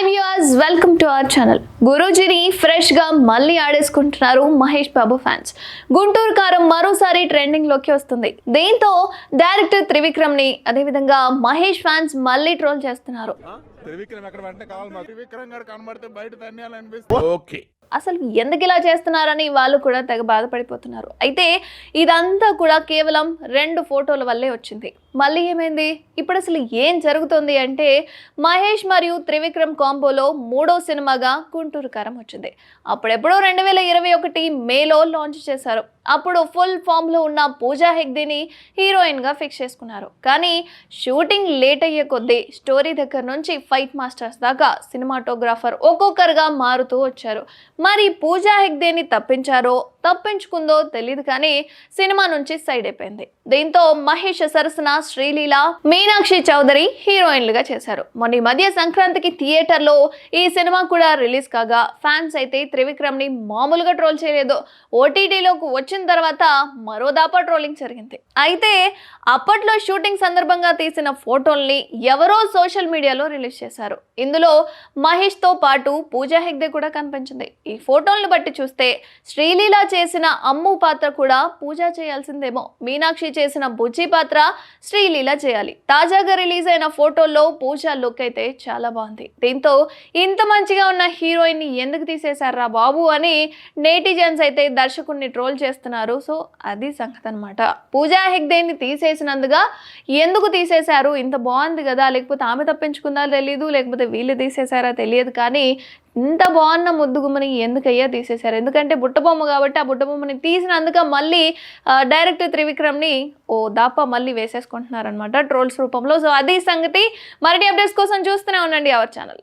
Hi viewers welcome to our channel గురూజీని ఫ్రెష్గా మళ్ళీ ఆడేసుకుంటున్నారు మహేష్ బాబు ఫ్యాన్స్ గుంటూరు కారం మరోసారి ట్రెండింగ్లోకి వస్తుంది. దీంతో డైరెక్టర్ త్రివిక్రమ్ని అదేవిధంగా మహేష్ ఫ్యాన్స్ మళ్ళీ ట్రోల్ చేస్తున్నారు. త్రివిక్రమ్ ఎక్కడ వెంటనే కావాలి త్రివిక్రమ్ గారు కనబడితే బయట తన్యాలనిపిస్తుంది ఓకే. అసలు ఎందుకు ఇలా చేస్తున్నారని వాళ్ళు కూడా తెగ బాధపడిపోతున్నారు. అయితే ఇదంతా కూడా కేవలం రెండు ఫోటోల వల్లే వచ్చింది. మళ్ళీ ఏమైంది? ఇప్పుడు అసలు ఏం జరుగుతుంది అంటే మహేష్ మరియు త్రివిక్రమ్ కాంబోలో మూడో సినిమాగా గుంటూరు కారం వచ్చింది. అప్పుడెప్పుడో రెండు వేల ఇరవై ఒకటి మేలో లాంచ్ చేశారు. అప్పుడు ఫుల్ ఫామ్లో ఉన్న పూజా హెగ్దేని హీరోయిన్గా ఫిక్స్ చేసుకున్నారు. కానీ షూటింగ్ లేట్ అయ్యే కొద్దీ స్టోరీ దగ్గర నుంచి ఫైట్ మాస్టర్స్ దాకా సినిమాటోగ్రాఫర్ ఒక్కొక్కరుగా మారుతూ వచ్చారు. మరి పూజా హెగ్దేని తప్పించారో తప్పించుకుందో తెలియదు కానీ సినిమా నుంచి సైడ్ అయిపోయింది. దీంతో మహేష్ సరసన శ్రీలీల మీనాక్షి చౌదరి హీరోయిన్లుగా చేశారు. మొన్న ఈ మధ్య సంక్రాంతికి థియేటర్లో ఈ సినిమా కూడా రిలీజ్ కాగా ఫ్యాన్స్ అయితే త్రివిక్రమ్ని మామూలుగా ట్రోల్ చేయలేదు. ఓటీటీలోకి వచ్చిన తర్వాత మరో దాపా ట్రోలింగ్ జరిగింది. అయితే అప్పట్లో షూటింగ్ సందర్భంగా తీసిన ఫోటోల్ని ఎవరో సోషల్ మీడియాలో రిలీజ్ చేశారు. ఇందులో మహేష్తో పాటు పూజా హెగ్దే కూడా కనిపించింది. ఈ ఫోటోలను బట్టి చూస్తే శ్రీలీల చేసిన అమ్ము పాత్ర కూడా పూజ చేయాల్సిందేమో. మీనాక్షి చేసిన బుజ్జి పాత్ర శ్రీలీల చేయాలి. తాజాగా రిలీజ్ అయిన ఫోటోల్లో పూజ లుక్ అయితే చాలా బాగుంది. దీంతో ఇంత మంచిగా ఉన్న హీరోయిన్ని ఎందుకు తీసేశారా బాబు అని నేటిజన్స్ అయితే దర్శకుడిని ట్రోల్ చేస్తున్నారు. సో అది సంగతి అనమాట పూజా హెగ్దేని తీసేసినందుగా ఎందుకు తీసేశారు? ఇంత బాగుంది కదా. లేకపోతే ఆమె తప్పించుకుందా తెలియదు లేకపోతే వీళ్ళు తీసేశారా తెలియదు కానీ ఇంత బాగున్న ముద్దుగుమ్మని ఎందుకయ్యా తీసేశారు? ఎందుకంటే బుట్టబొమ్మ కాబట్టి ఆ బుట్టబొమ్మని తీసినందుక మళ్ళీ డైరెక్టర్ త్రివిక్రమ్ని ఓ దాప మళ్ళీ వేసేసుకుంటున్నారనమాట ట్రోల్స్ రూపంలో. సో అది సంగతి మరిన్ని అప్డేట్స్ కోసం చూస్తూనే ఉండండి అవర్ ఛానల్.